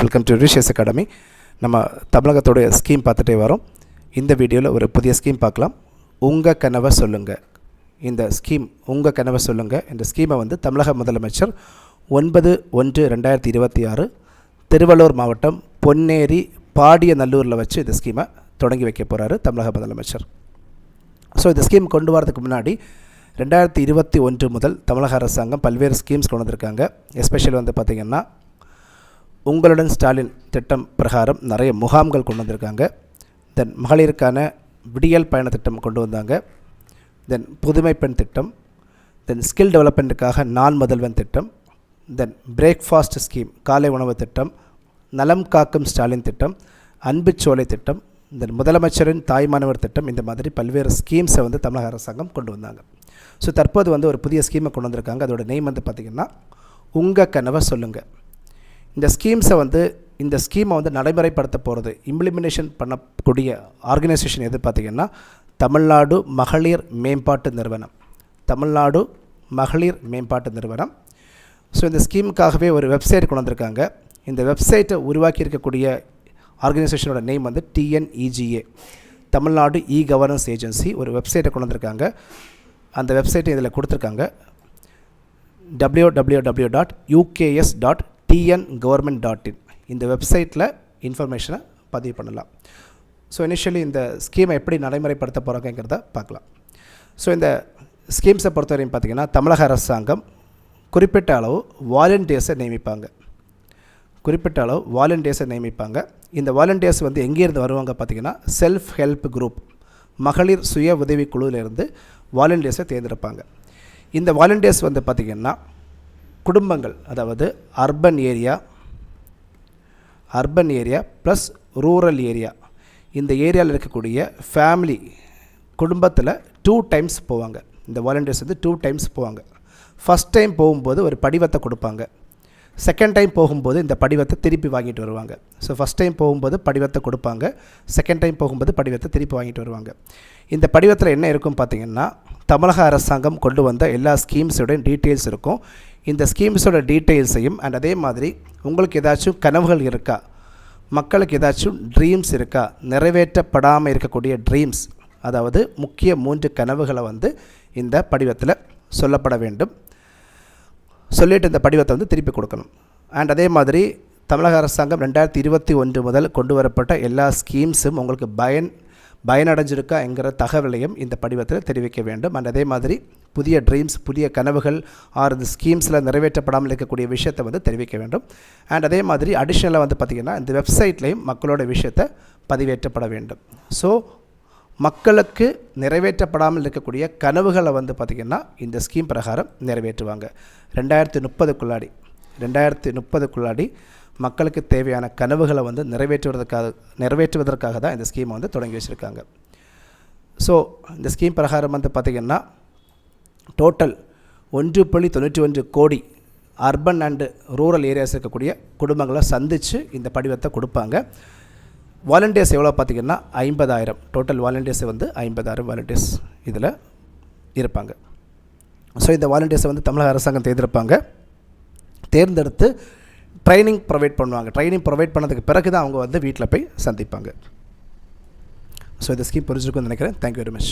Welcome to ரிஷியஸ் academy நம்ம தமிழகத்தோடைய scheme பார்த்துட்டே வரோம். இந்த வீடியோவில் ஒரு புதிய ஸ்கீம் பார்க்கலாம். உங்கள் கனவை சொல்லுங்கள் இந்த ஸ்கீம் உங்கள் கனவை சொல்லுங்கள் இந்த ஸ்கீமை வந்து தமிழக முதலமைச்சர் ஒன்பது ஒன்று ரெண்டாயிரத்தி இருபத்தி ஆறு திருவள்ளூர் மாவட்டம் பொன்னேரி பாடிய நல்லூரில் வச்சு இந்த ஸ்கீமை தொடங்கி வைக்க போகிறாரு தமிழக முதலமைச்சர். ஸோ இந்த ஸ்கீம் கொண்டு வரதுக்கு முன்னாடி ரெண்டாயிரத்தி இருபத்தி ஒன்று முதல் தமிழக அரசாங்கம் பல்வேறு ஸ்கீம்ஸ் கொண்டு வந்திருக்காங்க. எஸ்பெஷலி வந்து பார்த்திங்கன்னா உங்களுடன் ஸ்டாலின் திட்டம் பிரகாரம் நிறைய முகாம்கள் கொண்டு வந்திருக்காங்க. தென் மகளிருக்கான விடியல் பயண திட்டம் கொண்டு வந்தாங்க. தென் புதுமை பெண் திட்டம். தென் ஸ்கில் டெவலப்மெண்ட்டுக்காக நான் முதல்வன் திட்டம். தென் பிரேக்ஃபாஸ்ட் ஸ்கீம் காலை உணவு திட்டம். நலம் காக்கும் ஸ்டாலின் திட்டம். அன்பு சோலை திட்டம். தென் முதலமைச்சரின் தாய்மானவர் திட்டம். இந்த மாதிரி பல்வேறு ஸ்கீம்ஸை வந்து தமிழக அரசாங்கம் கொண்டு வந்தாங்க. ஸோ தற்போது வந்து ஒரு புதிய ஸ்கீமை கொண்டு வந்திருக்காங்க. அதோட நேம் வந்து பார்த்திங்கன்னா உங்கள் கனவை சொல்லுங்கள் இந்த ஸ்கீம்ஸை வந்து இந்த ஸ்கீமை வந்து நடைமுறைப்படுத்த போகிறது இம்ப்ளிமெண்டேஷன் பண்ணக்கூடிய ஆர்கனைசேஷன் எது பார்த்திங்கன்னா தமிழ்நாடு மகளிர் மேம்பாட்டு நிறுவனம். தமிழ்நாடு மகளிர் மேம்பாட்டு நிறுவனம். ஸோ இந்த ஸ்கீமுக்காகவே ஒரு வெப்சைட் கொண்டு வந்திருக்காங்க. இந்த வெப்சைட்டை உருவாக்கி இருக்கக்கூடிய ஆர்கனைசேஷனோட நேம் வந்து TNEGA Tamil Nadu e governance agency ஒரு வெப்சைட்டை கொண்டு வந்திருக்காங்க. அந்த வெப்சைட்டை இதில் கொடுத்துருக்காங்க. W W W dot UKS dot TN government dot in இந்த வெப்சைட்டில் இன்ஃபர்மேஷனை பதிவு பண்ணலாம். ஸோ இனிஷியலி இந்த ஸ்கீமை எப்படி நடைமுறைப்படுத்த போகிறாங்கிறத பார்க்கலாம். ஸோ இந்த ஸ்கீம்ஸை பொறுத்தவரையும் பார்த்திங்கன்னா தமிழக அரசாங்கம் குறிப்பிட்ட அளவு வாலண்டியர்ஸை நியமிப்பாங்க. குறிப்பிட்ட அளவு வாலண்டியர்ஸை நியமிப்பாங்க. இந்த வாலண்டியர்ஸ் வந்து எங்கேருந்து வருவாங்க பார்த்திங்கன்னா செல்ஃப் ஹெல்ப் குரூப் மகளிர் சுய உதவி குழுவிலிருந்து வாலண்டியர்ஸை தேர்ந்தெடுப்பாங்க. இந்த வாலண்டியர்ஸ் வந்து பார்த்திங்கன்னா குடும்பங்கள் அதாவது urban area urban area plus rural area இந்த ஏரியாவில் இருக்கக்கூடிய ஃபேமிலி குடும்பத்தில் டூ டைம்ஸ் போவாங்க. இந்த வாலண்டியர்ஸ் வந்து டூ டைம்ஸ் போவாங்க. ஃபஸ்ட் டைம் போகும்போது ஒரு படிவத்தை கொடுப்பாங்க. செகண்ட் டைம் போகும்போது இந்த படிவத்தை திருப்பி வாங்கிட்டு வருவாங்க. ஸோ ஃபஸ்ட் டைம் போகும்போது படிவத்தை கொடுப்பாங்க. செகண்ட் டைம் போகும்போது படிவத்தை திருப்பி வாங்கிட்டு வருவாங்க. இந்த படிவத்தில் என்ன இருக்கும் பார்த்திங்கன்னா தமிழக அரசாங்கம் கொண்டு வந்த எல்லா ஸ்கீம்ஸோடையும் டீட்டெயில்ஸ் இருக்கும். இந்த ஸ்கீம்ஸோட டீட்டெயில்ஸையும் அண்ட் அதே மாதிரி உங்களுக்கு ஏதாச்சும் கனவுகள் இருக்கா? மக்களுக்கு ஏதாச்சும் ட்ரீம்ஸ் இருக்கா? நிறைவேற்றப்படாமல் இருக்கக்கூடிய ட்ரீம்ஸ் அதாவது முக்கிய மூன்று கனவுகளை வந்து இந்த படிவத்தில் சொல்லப்பட வேண்டும். சொல்லிட்டு இந்த படிவத்தை வந்து திருப்பி கொடுக்கணும். அண்ட் அதே மாதிரி தமிழக அரசாங்கம் ரெண்டாயிரத்தி இருபத்தி ஒன்று முதல் கொண்டு வரப்பட்ட எல்லா ஸ்கீம்ஸும் உங்களுக்கு பயன் பயனடைஞ்சிருக்கா என்கிற தகவலையும் இந்த படிவத்தில் தெரிவிக்க வேண்டும். அண்ட் அதே மாதிரி புதிய ட்ரீம்ஸ் புதிய கனவுகள் ஆர் இந்த ஸ்கீம்ஸில் நிறைவேற்றப்படாமல் இருக்கக்கூடிய விஷயத்தை வந்து தெரிவிக்க வேண்டும். அண்ட் அதே மாதிரி அடிஷ்னலாக வந்து பார்த்திங்கன்னா இந்த வெப்சைட்லேயும் மக்களோட விஷயத்தை பதிவேற்றப்பட வேண்டும். ஸோ மக்களுக்கு நிறைவேற்றப்படாமல் இருக்கக்கூடிய கனவுகளை வந்து பார்த்திங்கன்னா இந்த ஸ்கீம் பிரகாரம் நிறைவேற்றுவாங்க. ரெண்டாயிரத்தி முப்பதுக்குள்ளாடி ரெண்டாயிரத்தி முப்பதுக்குள்ளாடி மக்களுக்கு தேவையான கனவுகளை வந்து நிறைவேற்றுவதற்காக நிறைவேற்றுவதற்காக தான் இந்த ஸ்கீமை வந்து தொடங்கி வச்சுருக்காங்க. ஸோ இந்த ஸ்கீம் பிரகாரம் வந்து பார்த்திங்கன்னா டோட்டல் ஒன்று புள்ளி தொண்ணூற்றி ஒன்று கோடி அர்பன் அண்டு ரூரல் ஏரியாஸ் இருக்கக்கூடிய குடும்பங்களை சந்தித்து இந்த படிவத்தை கொடுப்பாங்க. வாலண்டியர்ஸ் எவ்வளோ பார்த்திங்கன்னா ஐம்பதாயிரம். டோட்டல் வாலண்டியர்ஸ் வந்து ஐம்பதாயிரம் வாலண்டியர்ஸ் இதில் இருப்பாங்க. ஸோ இந்த வாலண்டியர்ஸை வந்து தமிழக அரசாங்கம் தேர்ந்தெடுப்பாங்க தேர்ந்தெடுத்து ட்ரைனிங் ப்ரொவைட் பண்ணுவாங்க. ட்ரைனிங் ப்ரொவைட் பண்ணதுக்கு பிறகு தான் அவங்க வந்து வீட்டில் போய் சந்திப்பாங்க. ஸோ இந்த ஸ்கீம் புரிஞ்சிருக்கும்னு நினைக்கிறேன். Thank you very much